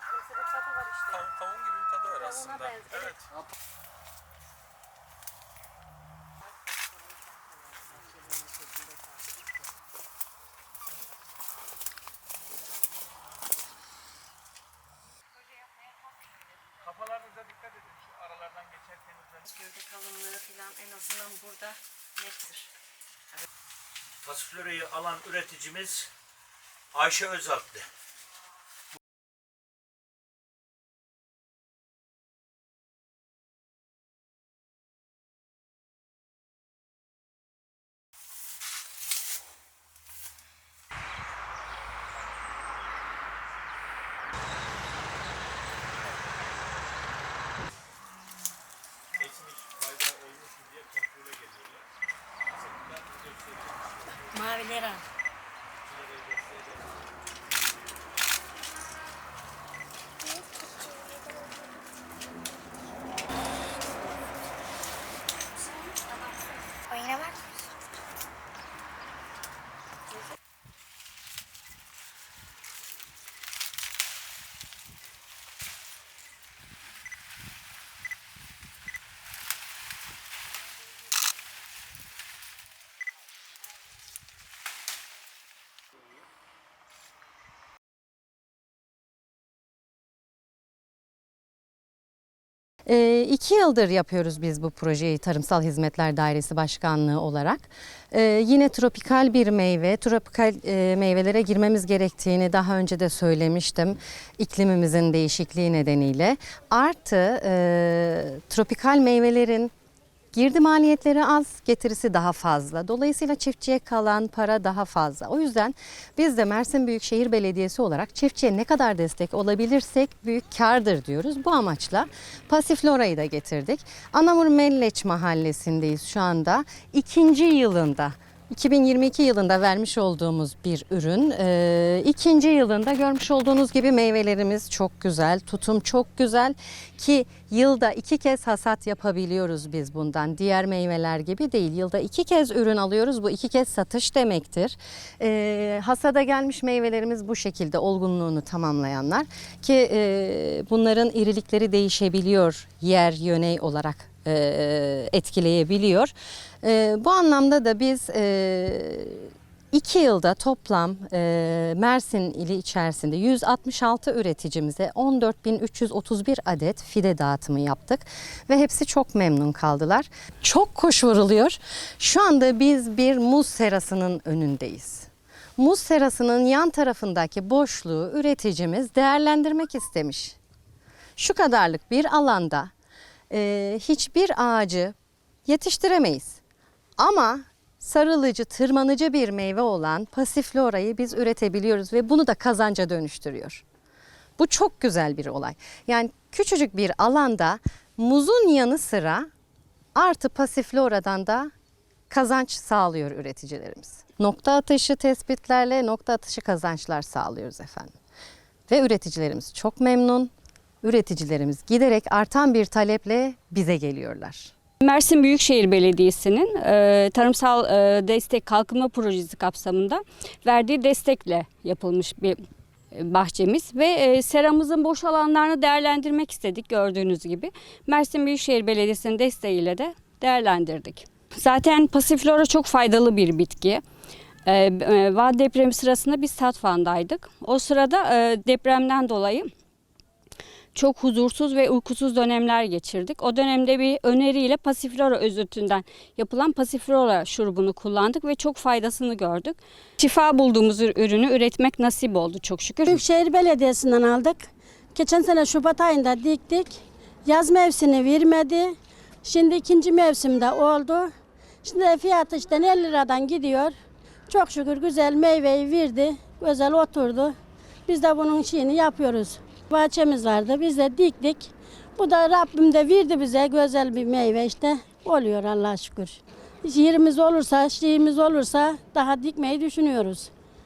tatlımsı bir tadı var işte. Kavun, kavun gibi bir tadı var aslında. evet. Evet. Kafalarınıza dikkat edin şu aralardan geçerken özellikle. Gövde kalınlığı falan en azından burada nettir. Pasiflorayı alan üreticimiz Ayşe Özalp'tı. Maravilhoso. E, iki yıldır yapıyoruz biz bu projeyi Tarımsal Hizmetler Dairesi Başkanlığı olarak. E, yine tropikal bir meyve, tropikal e, meyvelere girmemiz gerektiğini daha önce de söylemiştim. İklimimizin değişikliği nedeniyle. Artı e, tropikal meyvelerin Girdi maliyetleri az, getirisi daha fazla. Dolayısıyla çiftçiye kalan para daha fazla. O yüzden biz de Mersin Büyükşehir Belediyesi olarak çiftçiye ne kadar destek olabilirsek büyük kardır diyoruz. Bu amaçla Pasiflora'yı da getirdik. Anamur Melleç Mahallesi'ndeyiz şu anda. İkinci yılında 2022 yılında vermiş olduğumuz bir ürün. Ee, ikinci yılında görmüş olduğunuz gibi meyvelerimiz çok güzel, tutum çok güzel ki yılda iki kez hasat yapabiliyoruz biz bundan. Diğer meyveler gibi değil. Yılda iki kez ürün alıyoruz. Bu iki kez satış demektir. Ee, hasada gelmiş meyvelerimiz bu şekilde olgunluğunu tamamlayanlar ki e, bunların irilikleri değişebiliyor yer yöney olarak e, etkileyebiliyor. E, bu anlamda da biz e, iki yılda toplam e, Mersin ili içerisinde 166 üreticimize 14.331 adet fide dağıtımı yaptık ve hepsi çok memnun kaldılar. Çok kuş vuruluyor. Şu anda biz bir muz serasının önündeyiz. Muz serasının yan tarafındaki boşluğu üreticimiz değerlendirmek istemiş. Şu kadarlık bir alanda e, hiçbir ağacı yetiştiremeyiz. Ama sarılıcı, tırmanıcı bir meyve olan pasiflorayı biz üretebiliyoruz ve bunu da kazanca dönüştürüyor. Bu çok güzel bir olay. Yani küçücük bir alanda muzun yanı sıra artı pasifloradan da kazanç sağlıyor üreticilerimiz. Nokta atışı tespitlerle nokta atışı kazançlar sağlıyoruz efendim. Ve üreticilerimiz çok memnun. Üreticilerimiz giderek artan bir taleple bize geliyorlar. Mersin Büyükşehir Belediyesi'nin e, tarımsal e, destek kalkınma projesi kapsamında verdiği destekle yapılmış bir e, bahçemiz ve e, seramızın boş alanlarını değerlendirmek istedik gördüğünüz gibi. Mersin Büyükşehir Belediyesi'nin desteğiyle de değerlendirdik. Zaten pasiflora çok faydalı bir bitki. E, e, Van depremi sırasında biz Tatvan'daydık. O sırada e, depremden dolayı çok huzursuz ve uykusuz dönemler geçirdik. O dönemde bir öneriyle pasiflora özütünden yapılan pasiflora şurubunu kullandık ve çok faydasını gördük. Şifa bulduğumuz ür- ürünü üretmek nasip oldu çok şükür. Büyükşehir Belediyesi'nden aldık. Geçen sene Şubat ayında diktik. Yaz mevsimi vermedi. Şimdi ikinci mevsimde oldu. Şimdi fiyatı işte 50 liradan gidiyor. Çok şükür güzel meyveyi verdi. Güzel oturdu. Biz de bunun şeyini yapıyoruz. Bahçemiz vardı. Biz de diktik. Bu da Rabbim de verdi bize güzel bir meyve işte. Oluyor Allah'a şükür. Yerimiz olursa, şeyimiz olursa daha dikmeyi düşünüyoruz.